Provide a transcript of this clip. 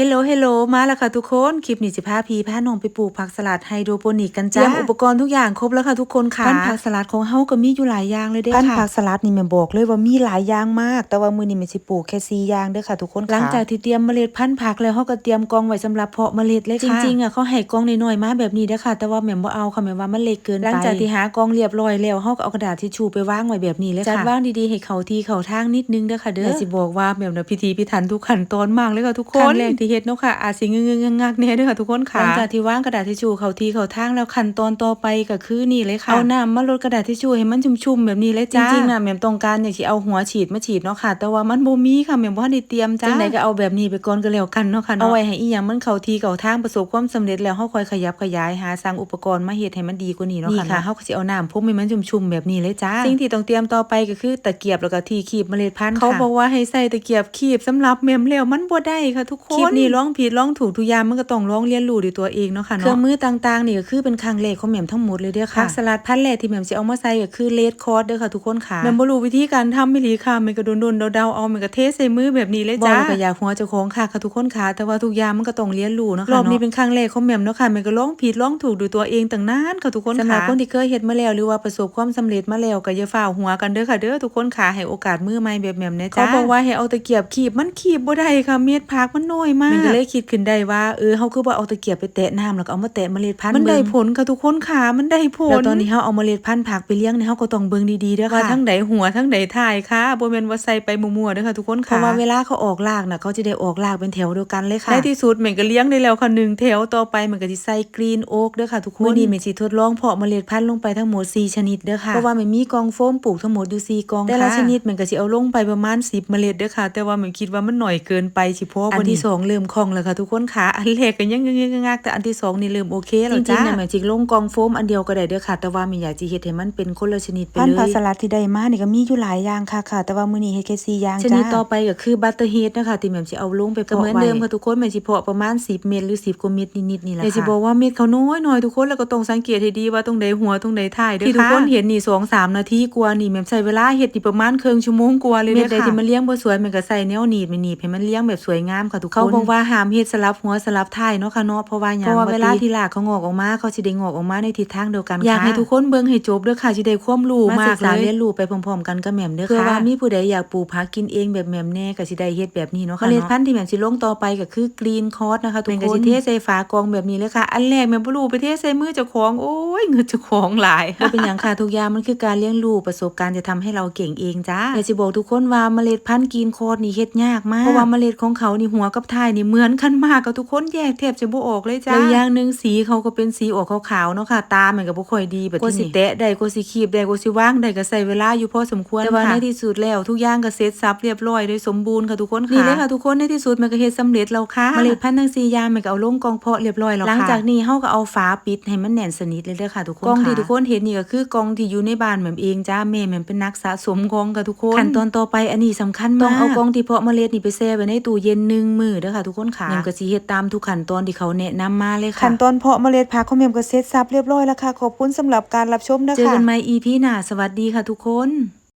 เฮลโลเฮลโลมาแล้วค่ะทุกคน คลิปนี้จะพาพีพาน้องไปปลูกผักสลัดไฮโดรโปนิกกันจ้าเตรียมอุปกรณ์ทุกอย่างครบแล้วค่ะทุกคนค่ะพันธุ์ผักสลัดของเฮาก็มีอยู่หลายอย่างเลยเด้อค่ะพันธุ์ผักสลัดนี่แม่บอกเลยว่ามีหลายอย่างมาก แต่ว่ามื้อนี้แม่สิปลูกแค่4อย่างเด้อค่ะทุกคนค่ะหลังจากที่เตรียมเมล็ดพันธุ์ผักแล้วเฮาก็เตรียมกองไว้สำหรับเพาะเมล็ดเลยค่ะจริงๆอะเขาให้กองน้อยๆมาแบบนี้เด้อค่ะ แต่ว่าแม่บ่เอาค่ะแม่ว่ามันเล็กเกินไปหลังจากที่หากองเรียบร้อยแล้วเฮาก็เอากระดาษทิชชู่ไปวางไว้แบบนี้เลยค่ะจัดวางดีๆให้เข้าที่เข้าทางนิดนึงเด้อค่ะเด้อแต่สิบอกว่าแม่น่ะพิธีพิถันทุกขั้นตอนมากเลยค่ะทุกคนครั้งแรกที่เฮ็ดเนาะค่ะ อาจสิงึงๆงักๆแน่เด้อค่ะทุกคนค่ะหลังจากที่วางกระดาษทิชชู่เข้าที่เข้าทางแล้วขั้นตอนต่อไปก็คือนี่เลยค่ะ เอาน้ำมาลดกระดาษทิชชู่ให้มันชุ่มๆแบบนี้เลยจ้าจริงๆน่ะแม่ต้องการอยากสิเอาหัวฉีดมาฉีดเนาะค่ะ แต่ว่ามันบ่มีค่ะแม่บ่ทันได้เตรียมจ้าจังไดก็เอาแบบนี้ไปก่อนก็แล้วกันเนาะค่ะเอาไว้ให้อีหยังมันเข้าที่เข้าทางประสบความสำเร็จแล้วเฮาค่อยขยับขยายหาสั่งอุปกรณ์มาเฮ็ดให้มันดีกว่านี้เนาะค่ะนี่ค่ะเฮาก็สิเอาน้ำพุ่มให้มันชุ่มๆแบบนี้เลยจ้าสิ่งที่ต้องเตรียมต่อไปก็คือตะเกียบแล้วก็ที่คีบเมล็ดพันธุ์เขาบอกว่าให้ใส่ตะเกียบคีบสำหรับแม่มแล้วมันบ่ได้ค่ะทุกคนคลิปนี้ร้องผิดร้องถูกทุกอย่างมันก็ต้องร้องเรียนรู้ด้วยตัวเองเนาะค่ะเนาะ เครื่องมือต่างๆนี่ก็คือเป็นครั้งแรกของแม่มทั้งหมดเลยเด้อค่ะผักสลัดพันธุ์แรกที่แม่มสิเอามาใส่ก็คือเลดคอร์สเด้อค่ะทุกคนค่ะแม่มบ่รู้วิธีการทำไม่ลีค่ะแม่ก็โดนๆเดาๆเอาแม่ก็เทใส่มือแบบนี้เลยจ้าบ่ก็อยากหัวเจ้าของค่ะค่ะทุกคนค่ะ แต่ว่าทุกอย่างมันก็ต้องเรียนรู้เนาะค่ะรอบนี้เป็นครั้งแรกของแม่มเนาะค่ะแม่ก็ร้องผิดร้องถูกด้วยตัวเองตั้งนานค่ะทุกคนค่ะสำหรับคนที่เคยเฮ็ดมาแล้วหรือว่าประสบความสำเร็จมาแล้วก็อย่าฝ่าหัวกันเด้อค่ะเด้อทุกคนค่ะให้โอกาสมือใหม่แบบแม่มนะจ้าเขาบอกว่าให้เอาตะเกียบคีบมันคีบบ่ได้ค่ะเม็ดผักมันน้อยมากมันก็เลยคิดขึ้นได้ว่าเออเฮาคือบ่เอาตะเกียบไปแตะน้ำแล้วก็เอามาแตะเมล็ดพันธุ์มันได้ผลค่ะทุกคนค่ะมันได้ผลแล้วตอนนี้เฮาเอาเมล็ดพันธุ์ผักไปเลี้ยงเนี่ยเฮาก็ต้องเบิ่งดีๆเด้อค่ะว่าทั้งใดหัวทั้งใดท้ายค่ะบ่แม่นว่าใส่ไปมั่วๆเด้อค่ะทุกคนค่ะเพราะว่าเวลาเขาออกรากน่ะเขาจะได้ออกรากเป็นแถวเดียวกันเลยค่ะในที่สุดแม่ก็เลี้ยงได้แล้วค่ะหนึ่งแถวต่อไปมันก็สิใส่กรีนโอ๊กเด้อค่ะทุกคนมื้อนี้แม่สิทดลองเพาะเมล็ดพันธุ์ลงไปทั้งหมด4ชนิดเด้อค่ะเพราะว่ามันมีกองโฟมปลูกทั้งหมดอยู่4กองแต่ละชนิดมันก็สิเอาลงไปประมาณ10เมล็ดเด้อค่ะ แต่ว่าแม่คิดว่ามันหน่อยเกินไปสิเพราะอันที่2เริ่มคล่องแล้วค่ะทุกคนค่ะ อันแรกก็ยังงๆๆแต่อันที่สองนี่เริ่มโอเคแล้วจ้าจริงๆน่ะแม่จิกลงกองโฟมอันเดียวก็ได้เด้อค่ะ แต่ว่าแม่อยากสิเฮ็ดให้มันเป็นคนละชนิดไปเลยพันธุ์ผักสลัดที่ได้มานี่ก็มีอยู่หลายอย่างค่ะค่ะ แต่ว่ามื้อนี้เฮ็ดแค่4อย่างจ้าชนิดต่อไปก็คือบัตเตอร์เฮดนะคะที่แม่สิเอาลงไปเพาะไว้เหมือนเดิมค่ะทุกคนแม่สิเพาะประมาณ 10 เม็ดหรือ 10กว่าเม็ดนิดๆนี่แหละค่ะแม่สิบอกว่าเม็ดเขาน้อยหน่อยทุกคนแล้วก็ต้องสังเกตให้ดีว่าตรงใดหัวตรงใดท้ายเด้อค่ะที่ทุกคนเห็นนี่2 3นาทีกว่านี่แม่ใช้เวลาเฮ็ดนี่ประมาณครึ่งชั่วโมงกว่าเลยเด้อค่ะเม็ดใดที่มันเลี้ยงบ่สวยแม่ก็ใส่แนวหนีบแม่หนีบให้มันเลี้ยงแบบสวยงามค่ะทุกคนเขาบอกว่าห้ามเฮ็ดสลับหัวสลับท้ายเนาะค่ะเนาะเพราะว่าหยังเพราะว่าเวลาที่รากเขางอกออกมาเขาสิได้งอกออกมาในทิศทางเดียวกันค่ะอยากให้ทุกคนเบิ่งให้จบเด้อค่ะสิได้ความรู้มากเลยเรียนรู้ไปพร้อมๆกันกับแหม่มเด้อค่ะเพื่อว่ามีผู้ใดอยากปลูกผักกินเองแบบแหม่มแน่ก็สิได้เฮ็ดแบบนี้เนาะค่ะเมล็ดพันธุ์ที่แหม่มสิลงต่อไปก็คือกรีนคอร์สนะคะทุกคนแม่ก็สิเทใส่ฝากองแบบนี้เลยค่ะ อันแรกแหม่มบ่รู้ไปเทใส่มือเจ้าของโอ้ยเงินเจ้าของหลายบ่เป็นหยังค่ะทุกอย่างมันคือการเลี้ยงลูกประสบการณ์จะทำให้เราเก่งเองจ้าแต่สิบอกทุกคนว่าเมล็ดพันธุ์กรีนคอร์สนี่เฮ็ดยากมากเพราะว่าเมล็ดของเขานี่หัวกับท้ายนี่เหมือนกันมากกับทุกคนแยกแทบจะบ่ออกเลยจ้าแล้วอย่างหนึงสีเขาก็เป็นสีออกขาวๆเนาะค่ะตามันก็บ่ค่อยดีแบบนี้กว่าสิแตะได้กว่าสิคีบได้กว่าสิวางได้ก็ใช้เวลาอยู่พอสมควรแต่ว่าในที่สุดแล้วทุกอย่างก็เสร็จสับเรียบร้อยโดยสมบูรณ์ค่ะทุกคนค่ะนี่เลยค่ะทุกคนในที่สุดมันก็เฮ็ดสำเร็จแล้วค่ะเมล็ดพันธุ์ทั้ง4อย่างมันก็เอาลงกองเพาะเรียบร้อยแล้วค่ะหลังจากนี้เฮาก็เอาฝาปิดให้มันแน่นสนิทเลยเด้อค่ะทุกคนกองที่ทุกคนเห็นนี่ก็คือกองที่อยู่ในบ้านแม่มเองจ้าแม่แม่เป็นนักสะสมกองค่ะทุกคนขั้นตอนต่อไปอันนี้สำคัญมากต้องเอากองที่เพาะเมล็ดนี่ไปแช่ไว้ในตู้เย็น1มื้อเด้อค่ะทุกคนค่ะแม่ก็สิเฮ็ดตามทุกขั้นตอนที่เขาแนะนำมาเลยค่ะขั้นตอนเพาะเมล็ดผักของแม่ก็เสร็จสับเรียบร้อยแล้วค่ะขอบคุณสำหรับการรับชมนะคะเจอกันใหม่ EP หน้าสวัสดีค่ะทุกคน